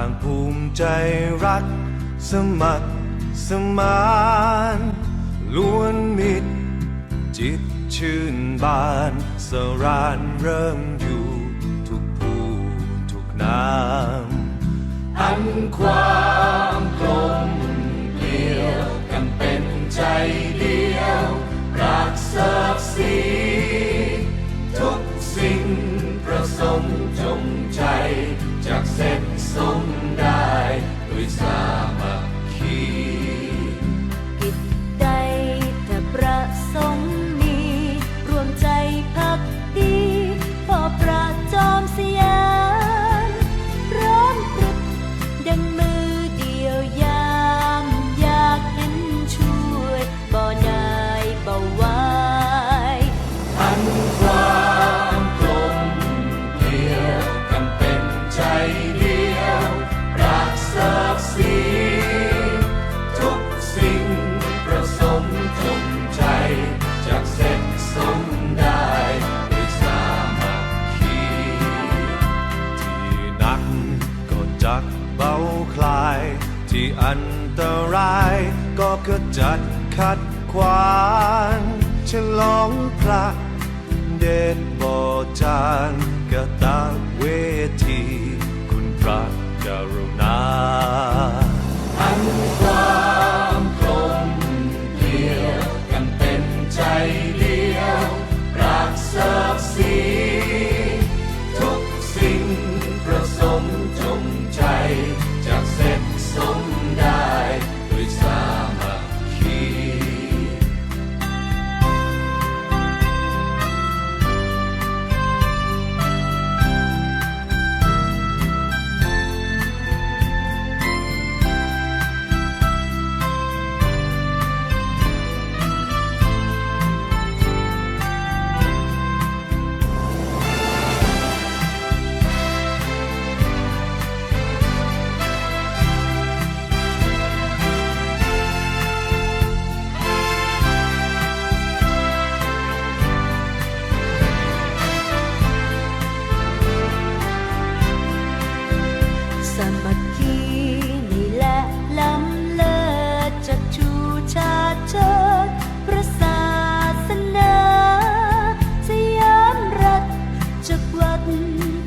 างภูมิใจรัก สมัครสมานล้วนมิตร จิตชื่นบานสรานเริ่มอยู่ทุกผู้ทุกนามอันความกลมเกลียวกันเป็นใจเดียว รักศักดิ์ศรีทุกสิ่งประสงค์จงใจจากเสร็ ทรงดา อันตราย ก็ขจัดขัดขวางฉลองพระเดชบอจางกะตาเวที คุณพระกรุณา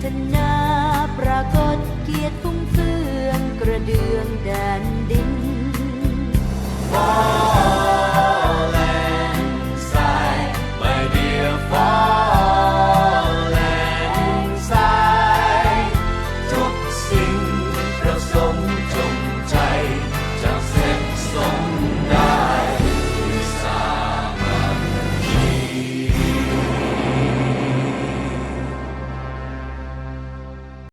ธนาปรากฏเกียรติฟุ้งเฟืองกระเดืองแดนดิน